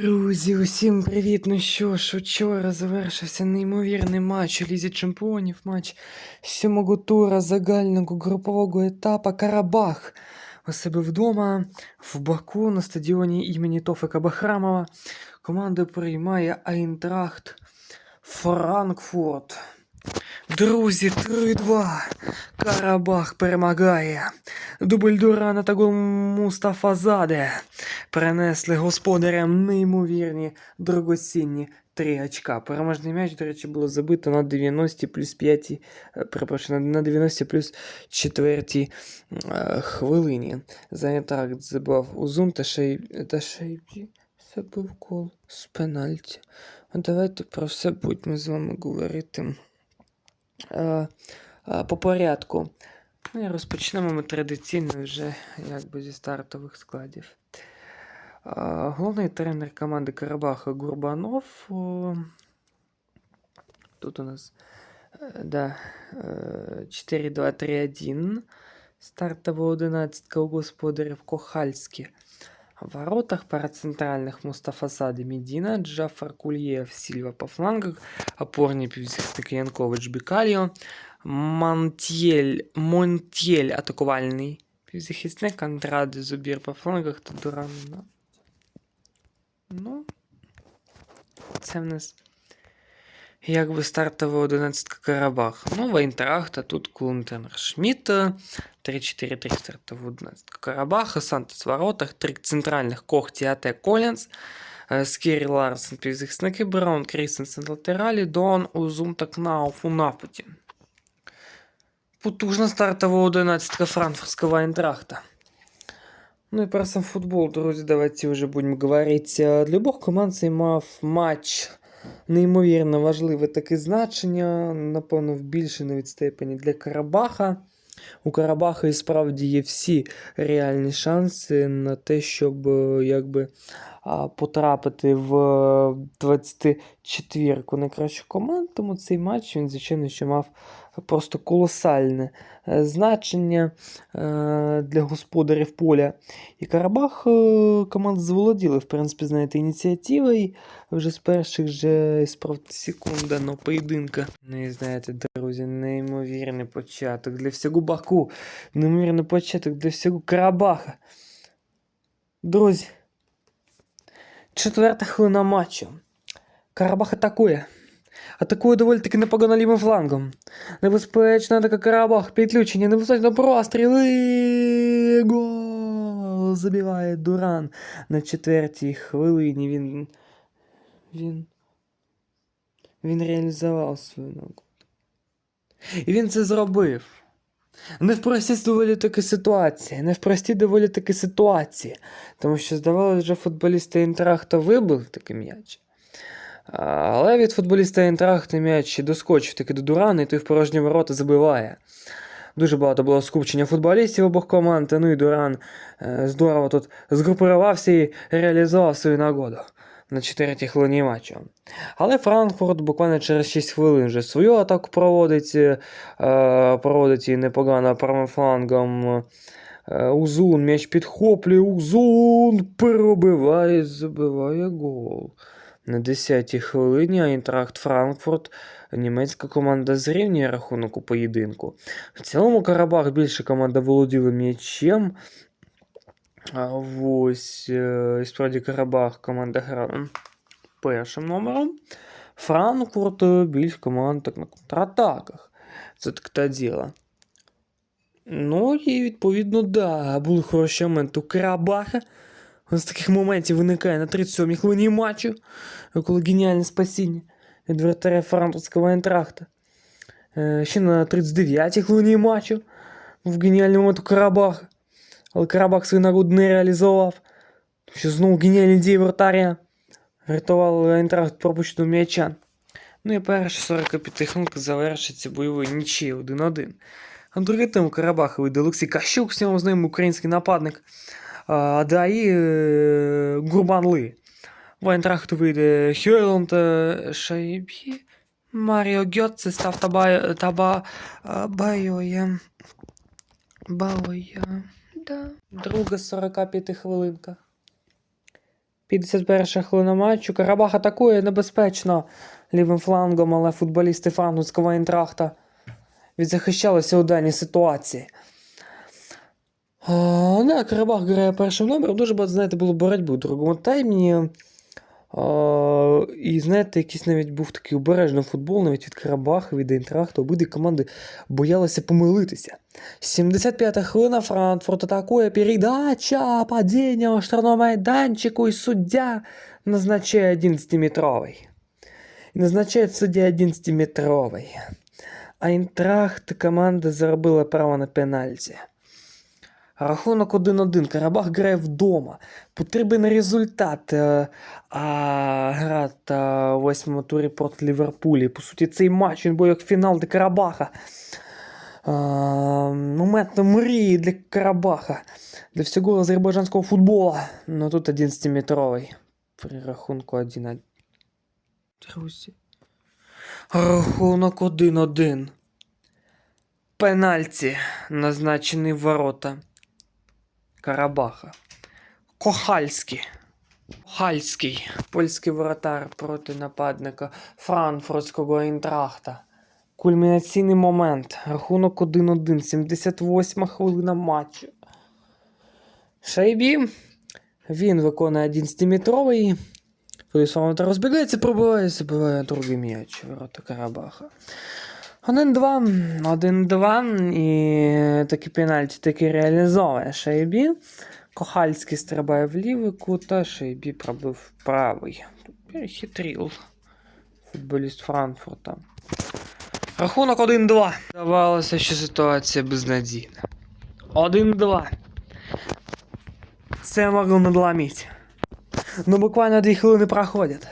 Друзі, усім привіт! Ну що ж, учора завершився неймовірний матч у Лізі Чемпіонів, матч сьомого тура загального групового етапа Карабах. У себе вдома в Баку на стадіоні імені Тофика Бахрамова команда приймає Айнтрахт Франкфурт. Друзі, 3-2. Карабах перемагає. Дубль Дурана та гол Мустафазаде принесли господарям неймовірні дорогоцінні три очка. Переможний м'яч, до речі, було забито на 90 плюс 5, е, перепрошую, на на 90 плюс 4 е, хвилині. Занятак забив Узун та Шей... та Шейбі забив гол з пенальті. Давайте про все будемо з вами говорити по порядку. Ну розпочнемо ми традиційно вже якби зі стартових складів. А, Головний тренер команди Карабаха Гурбанов. Тут у нас е, да, е, 4-2-3-1. Стартова одинадцятка у господарів Кохальські. Воротах пара центральных Мустафа Сады Медина, Джафар Кульев, Сильва по флангах, опорный півзахисник Янкович Бікаліо, Монтєль, Монтєль атакувальний півзахисник, Андраде Зубір по флангах та Дуран. Ну, це в нас якби стартова одинадцятка Карабах. Ну, Вайнтрахт, а тут Клунтенер Шмідт, 3-4-3 стартова одинадцятка Карабаха, Сантос в воротах, три центральних Кохті, АТ Колінс, е, Скірі Ларсен, півзахисники, Браун, Крістенсен латералі, Дон, Узум та Кнауф у нападі. Потужна стартова одинадцятка франкфуртского Айнтрахта. Ну і про сам футбол, друзі, давайте вже будемо говорити. Для обох команд цей мав матч неймовірно важливе таке значення, напевно, в більшій навіть степені для Карабаха. У Карабаха і справді є всі реальні шанси на те, щоб е, якби потрапити в 24-ку найкращих команд. Тому цей матч він, звичайно, що мав просто колосальне е, значення е, для господарів поля. І Карабах е, команда заволоділа, в принципі, знаєте, ініціативою вже з перших же секундного поєдинка. Ну і знаєте, друзі, неймовірний початок для всього Баку. Неймовірний початок для всього Карабаха. Друзі, четверта хвилина матчу. Карабах атакує. Атакує доволі таки непогано лівим флангом. Небезпечна така Карабах, підключення, небезпечно простріли. Гол! Забиває Дуран на четвертій хвилині. Він. Він. Він реалізував свою ногу. І він це зробив. Не в простій доволі таки ситуації, не в простій доволі таки ситуації. Тому що, здавалося, вже футболіста Інтрахта вибив такий м'яч. Але від футболіста Інтрахта м'яч доскочив таки до Дурана, і той в порожні ворота забиває. Дуже багато було скупчення футболістів обох команд, ну і Дуран е, здорово тут згрупувався і реалізував свою нагоду на четвертій хвилині матчу. Але Франкфурт буквально через 6 хвилин вже свою атаку проводить, е, проводить і непогано правим флангом. Е, Узун м'яч підхоплює, Узун перебиває, забиває гол. На 10-й хвилині Айнтрахт Франкфурт, німецька команда зрівнює рахунок у поєдинку. В цілому Карабах більше команда володіла м'ячем. А ось е, і справді Карабах команда грала першим номером. Франкфурт е, більш команд так на контратаках. Це так те діло. Ну і відповідно, да, були хороші моменти у Карабаха. Ось таких моментів виникає на 37-й хвилині матчу, коли геніальне спасіння від вратаря франкфуртського Айнтрахта. Е, Ще на 39-й хвилині матчу в геніальний момент у Карабаха. Але Карабах свою нагоду не реалізував. Що знову геніальні дії вратаря врятували Айнтрахт пропущеного м'яча. Ну і перша 45 хвилинка завершиться бойовою нічією 1-1. А другий тим Карабаха вийде Олексій Кащук, нього з ним український нападник. А далі е, Гурбан Ли. В Айнтрахту вийде Хьойланд е, Шайбі. Маріо Гьотце став таба, таба а, Байоє. Бауя. Да. Друга 45 хвилинка. 51 хвилина матчу. Карабах атакує небезпечно лівим флангом, але футболісти франкфуртського Айнтрахта відзахищалися у даній ситуації. О, да, Карабах грає першим номером. Дуже багато, знаєте, було боротьби у другому таймі. А, і знаєте, якийсь навіть був такий обережний футбол, навіть від Карабаха, від Айнтрахта. Обидві команди боялися помилитися. 75-та хвилина Франкфурт атакує передача, падіння у штрафному майданчику, і суддя назначає 11-метровий. І назначає суддя 11-метровий. Айнтрахт команда заробила право на пенальті. Рахунок 1-1. Карабах грає вдома. Потрібен результат. е, А гра та восьмому турі проти Ліверпулі. По суті, цей матч він був як фінал для Карабаха. А, момент мрії для Карабаха. Для всього азербайджанського футболу. Ну тут 11-метровий. При рахунку 1 Друзі. Рахунок 1-1. Пенальті, назначений ворота Карабаха. Кохальський. Кохальський. Польський воротар проти нападника Франкфуртського Інтрахта. Кульмінаційний момент. Рахунок 1-1. 78 хвилина матчу. Шайбі. Він виконує 11-метровий. Футболіст розбігається, пробиває, забиває другий м'яч ворота Карабаха. 1-2, 1-2, і такі пенальті таки реалізовує Шайбі. Кохальський стрибає в лівий кут, а Шайбі пробив правий. Тут перехитрив футболіст Франкфурта. Рахунок 1-2. Здавалося, що ситуація безнадійна. 1-2. Це могло надломити. Ну буквально дві хвилини проходять.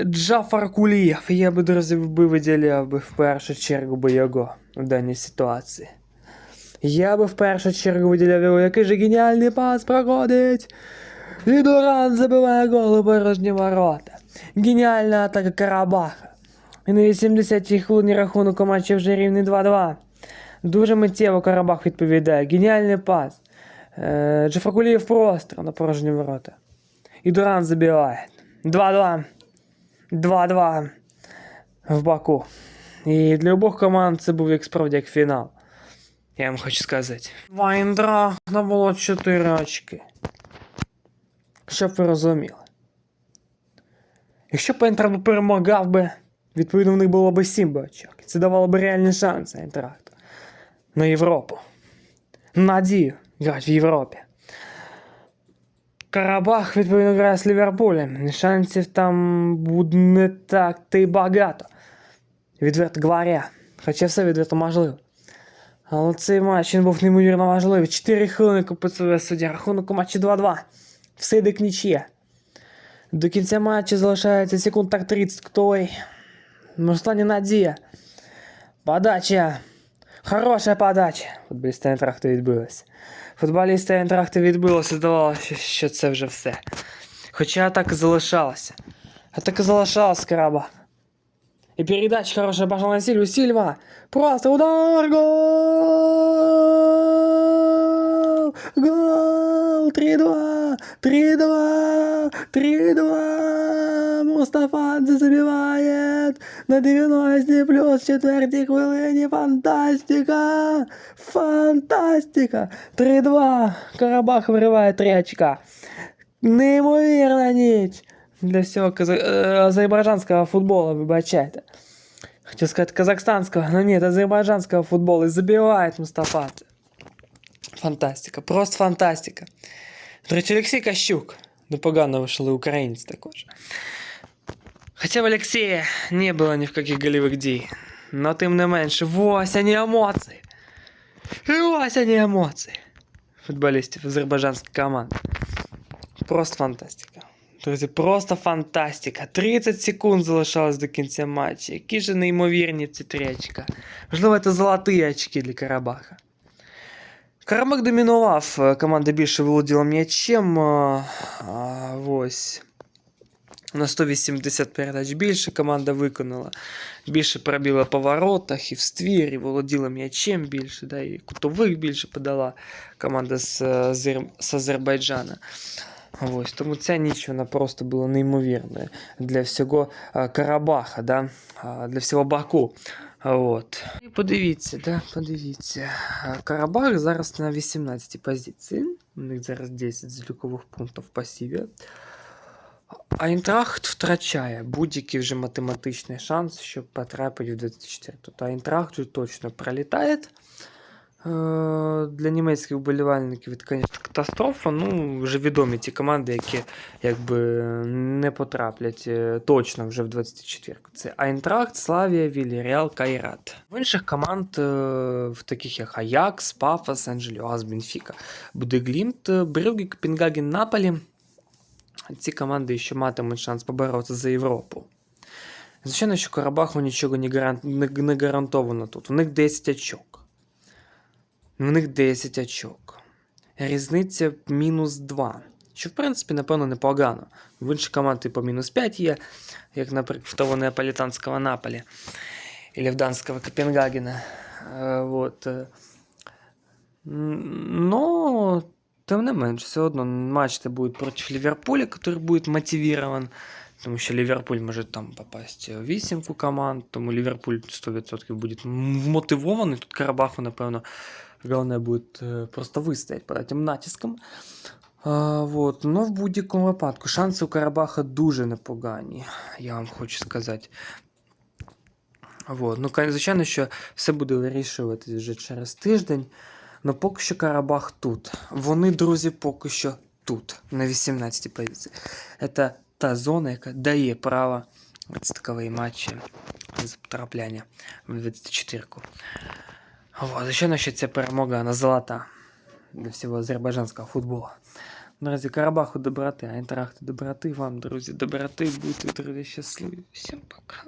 Джафар Кулієв, я би, друзі, би виділяв би в першу чергу би його в даній ситуації. Я би в першу чергу виділяв його, який же геніальний пас проходить. І Дуран забиває гол порожні ворота. Геніальна атака Карабаха. І на 80-й хвилині рахунок у матчі вже рівний 2-2. Дуже миттєво Карабах відповідає. Геніальний пас. Е, Джафар Кулієв просто на порожні ворота. І Дуран забиває. 2-2. 2-2 в Баку. І для обох команд це був як справді як фінал. Я вам хочу сказати. Вайндра було 4 очки. Щоб ви розуміли. Якщо б Айнтрахт перемагав би, відповідно в них було б 7 би очок. Це давало б реальні шанси Айнтрахту. На Європу. Надію грати в Європі. Карабах, відповідно, грає з Ліверпулем. І Шансів там буде не так та й багато. Відверто говоря. Хоча все відверто можливо. Але цей матч він був неймовірно важливий. 4 хвилини купицеве суддя. Рахунок у матчі 2-2. Все йде к нічия. До кінця матчу залишається секунд так 30 той. Руслані Надія. Подача. Хороша подача. Футболісти Айнтрахту відбилися. Футболісти Айнтрахту відбилося, здавалося, що це вже все. Хоча атака залишалася. Атака залишалась Карабах. И передача хорошая пошла на Сильву. Сильва! Просто удар! Гол! Гол! 3-2! 3-2! 3-2! Мустафадзе забивает! На 90 плюс четвертій хвилині. Фантастика! Фантастика! 3-2! Карабах вириває 3 очка. Неймовірна ніч! Для всього каза... е, азербайджанського футболу, вибачайте. Хотів сказати казахстанського, но нет, азербайджанського футболу. І забиває Мустафа. Фантастика, просто фантастика. До речі, Олексій Кащук. Непогано вийшли українець також. Хоча в Олексія не було ні в яких голівих дій. Но тим не менше, ось вони емоції. І ось вони емоції. Футболістів азербайджанської команди. Просто фантастика. Друзі, просто фантастика. 30 секунд залишалось до кінця матчу. Які ж неймовірні ці три очка. Можливо, це золоті очки для Карабаха. Карабах домінував, е, команда більше володіла м'ячем. а, а, Ось. На 180 передач більше команда виконала. Більше пробіла по воротах і в ствір, і володіла м'ячем більше, да, і кутових більше подала команда з, е, Азер- з Азербайджана. Ось, тому ця ніч вона просто була неймовірною для всього а, Карабаха, да? а, для всього Баку. А, От. І подивіться, да? подивіться. А, Карабах зараз на 18 позиції. У них зараз 10 залікових пунктів в пасіві. Айнтрахт втрачає будь-який вже математичний шанс, щоб потрапити в 24. Тобто Айнтрахт вже точно пролітає. Е, Для німецьких вболівальників це, звісно, катастрофа. Ну, вже відомі ті команди, які якби не потраплять е, точно вже в 24. Це Айнтрахт, Славія, Вільяреал, Кайрат. В інших команд, е, в таких як Аякс, Пафос, Анджеліас, Бенфіка, буде Глімт, Брюгге, Копенгаген, Наполі. Ці команди ще матимуть шанс поборотися за Європу. Звичайно, що Карабаху нічого не, гарант... не, гарантовано тут. У них 10 очок. У них 10 очок. Різниця мінус 2. Що, в принципі, напевно, непогано. В інших команд типу мінус 5 є, як, наприклад, в того неаполітанського Наполі. Или в данського Копенгагена. Е, Вот. е. Но, тем не менш, все одно матч-то будет против Ливерпуля, который будет мотивирован. Тому що Ліверпуль може там попасть в вісімку команд, тому Ліверпуль 100% буде вмотивований. Тут Карабаху, напевно, головне буде е, просто вистояти під цим натиском. А, вот. Но в будь-якому випадку шанси у Карабаха дуже непогані, я вам хочу сказати. Вот. Ну, ка- звичайно, що все буде вирішуватись вже через тиждень. Ну поки що Карабах тут. Вони, друзі, поки що тут, на 18 позиції. Це та зона, яка дає право в матчі за потрапляння в 24-ку. Вот. Звичайно, що ця перемога вона золота для всього азербайджанського футболу. Друзі, Карабаху доброти, Айнтрахту доброти вам, друзі, доброти, будьте, друзі, щасливі. Всім пока.